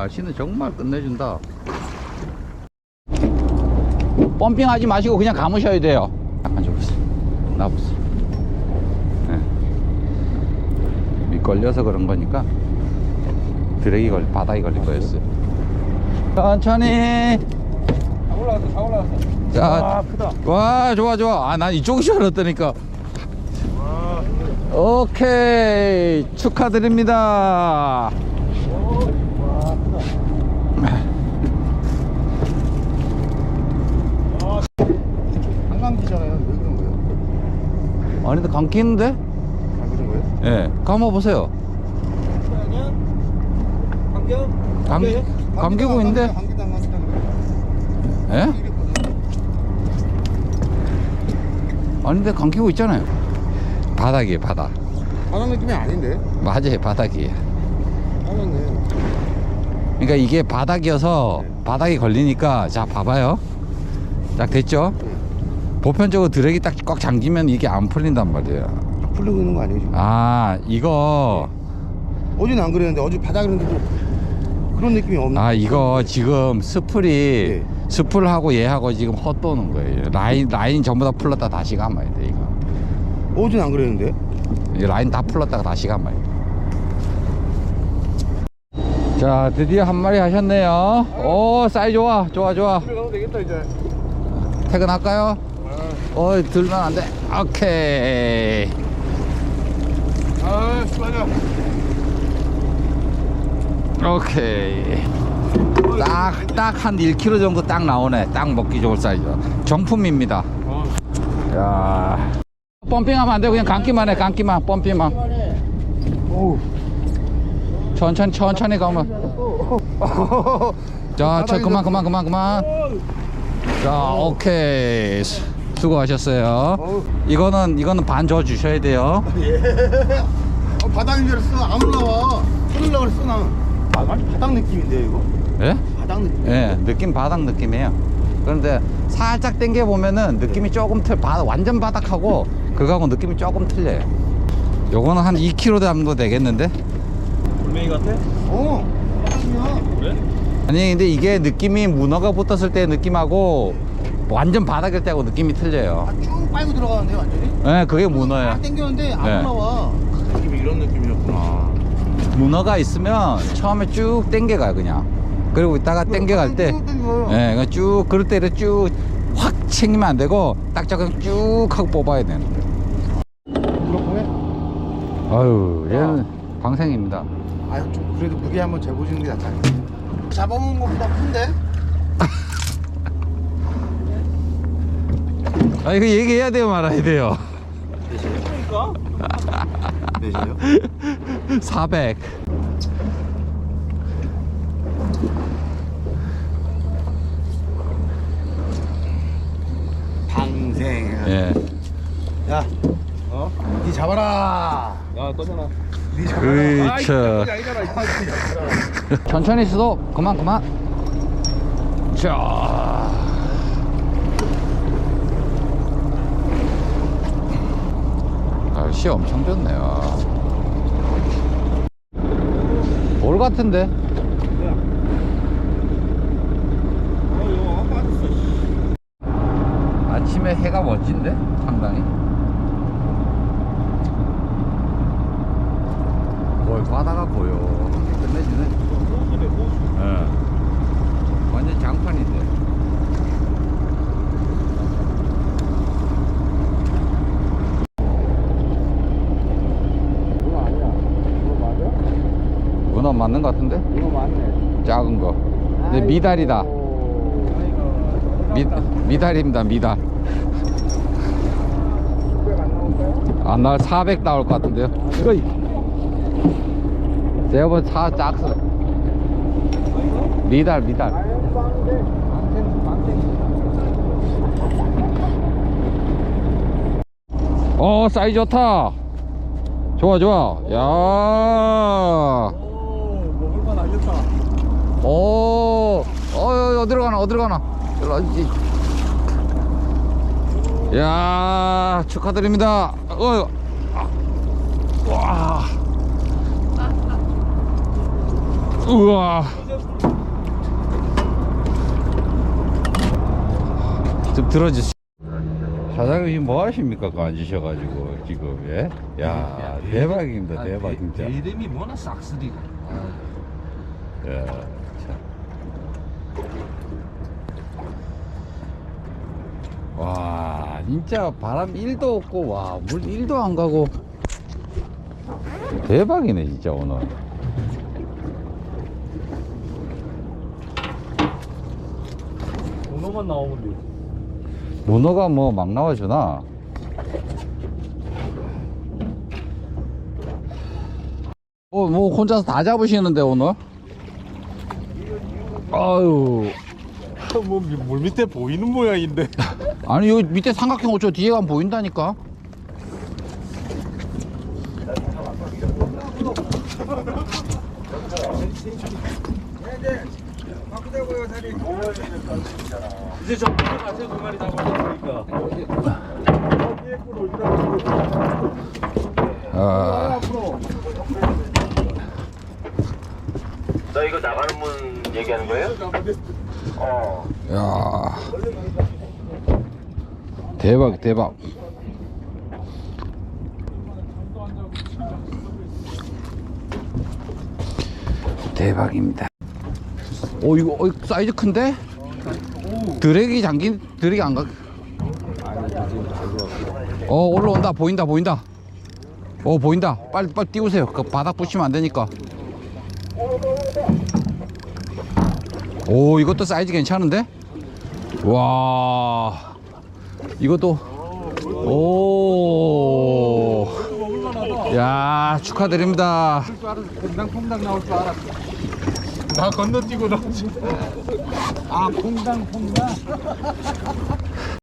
날씨는 정말 끝내준다. 펌핑하지 마시고 그냥 감으셔야 돼요. 약간 줘보세요. 나보세요. 네. 미걸려서 그런 거니까 드랙이 걸 바닥이 걸릴 거였어요. 천천히. 다 올라갔어 다 올라갔어 자, 와 크다 와 좋아 좋아. 아난 이쪽이 줄 알았다니까. 와 오케이 축하드립니다 한강기잖아요. 왜 그런 거예요? 아니 근데 감기는데? 안 그런 거예요? 예, 감아 보세요. 아니야? 감겨? 감 감기고 있는데? 안 감기도 안 예? 아니 근데 감기고 있잖아요. 바닥이에요 바닥. 바닥 느낌이 아닌데? 맞아요 바닥이에요. 바닥네. 그러니까 이게 바닥이어서 네. 바닥이 걸리니까 자 봐봐요. 딱 됐죠? 보편적으로 드랙이 딱 꽉 잠기면 이게 안 풀린단 말이에요. 풀리고 있는 거 아니에요 지금? 아 이거 어제는 안 그랬는데 어제 바닥이었는데도 그런 느낌이 없네. 아 이거 지금 스풀이 네. 스풀하고 얘하고 지금 헛도는 거예요. 라인 라인 전부 다 풀렀다 다시 감아야 돼 이거. 어제는 안 그랬는데? 이 라인 다 풀렀다가 다시 감아야 돼. 자 드디어 한 마리 하셨네요. 오 사이 좋아 좋아 좋아. 되겠다 이제. 퇴근할까요? 어 들면 안 돼. 오케이. 아 수고하자. 오케이. 딱 딱 한 1kg 정도 딱 나오네. 딱 먹기 좋을 사이즈. 정품입니다. 어. 야. 펌핑하면 안 돼. 그냥 감기만 해. 감기만. 펌핑만. 오우. 천천히 천천히 가면. 자, 저 그만 그만 그만 그만. 자, 오케이. 수- 수고하셨어요. 어우. 이거는 이거는 반 줘 주셔야 돼요. 예. 어, 바닥인 줄 알았어. 안 올라와. 풀으려고 그랬어 나. 아, 바닥 느낌인데 이거? 예? 바닥 느낌. 예, 느낌 바닥 느낌이에요. 그런데 살짝 당겨 보면은 느낌이 조금 틀, 바, 완전 바닥하고 그거하고 느낌이 조금 틀려요. 요거는 한 2kg 정도 되겠는데? 돌멩이 같아? 어. 바닥이야. 그래? 아니 근데 이게 느낌이 문어가 붙었을 때 느낌하고 완전 바닥일 때하고 느낌이 틀려요. 아, 쭉 빨고 들어가는데 완전히? 예, 그게 문어예요. 딱 당겼는데 안 네. 올라와. 느낌이 이런 느낌이었구나. 문어가 있으면 처음에 쭉 당겨가요 그냥. 그리고 이따가 당겨갈 때, 쭉 당겨요. 예, 그냥 쭉 그럴 때를 쭉 확 챙기면 안 되고 딱 저건 쭉 하고 뽑아야 되는 거예요. 그렇구나. 아유, 얘는 방생입니다. 아유 좀 그래도 무게 한번 재보시는 게 낫다. 잡아먹는 것보다 큰데? 아 이거 얘기해야 돼요, 말아야 돼요. 그러니까 네시요? 400. 방생. 예. 야, 어? 니 잡아라. 야 떠잖아 니 잡아라. 그렇죠. 아이, 아니잖아. 이 천천히 수도 그만 그만. 자. 날씨 엄청 좋네요. 올 같은데? 아침에 해가 멋진데? 상당히. 거의 바다가 보여. 끝내주네. 예. 완전 장판인데. 이거 아니야. 이거 문어 맞는 것 같은데? 이거 맞네. 작은 거. 근데 미달이다. 미, 미달입니다, 미달. 600안 나올까요? 안 나올 400 나올 것 같은데요. 이거 제가 본 사, 짝스. 미달, 미달. 어, 사이즈 좋다. 좋아, 좋아. 야. 오 먹을만 알겠다 오, 어, 어디로 가나, 어디로 가나. 일로 와주지. 야 축하드립니다. 어, 아, 와. 우와. 좀 들어주시. 사장님 뭐 하십니까? 그 앉으셔가지고 지금 예? 야 대박입니다 대박 진짜. 이름이 뭐나 싹쓸이가. 야, 참. 와 진짜 바람 1도 없고 와 물 1도 안 가고. 대박이네 진짜 오늘. 번호만 나오면 돼. 문어가 뭐 막 나와주나? 어, 뭐 혼자서 다 잡으시는데 오늘 아유. 뭐물 밑에 보이는 모양인데. 아니 여기 밑에 삼각형 어쩌 뒤에 가면 보인다니까? 이제 저 가세 두 마리 잡았으니까. 아, 너 이거 나가는 문 얘기하는 거예요? 어. 야 대박 대박 대박입니다 오 어, 이거 사이즈 큰데? 드래기 잠긴 드래기 안 가? 어 올라온다 보인다 보인다 어 보인다 빨리 빨리 띄우세요 그 바닥 부시면 안 되니까 오 이것도 사이즈 괜찮은데? 와 이것도 오 야 축하드립니다 퐁당퐁당 나올 줄 알았어. 나 건너뛰고 나오지. 아, 퐁당퐁당.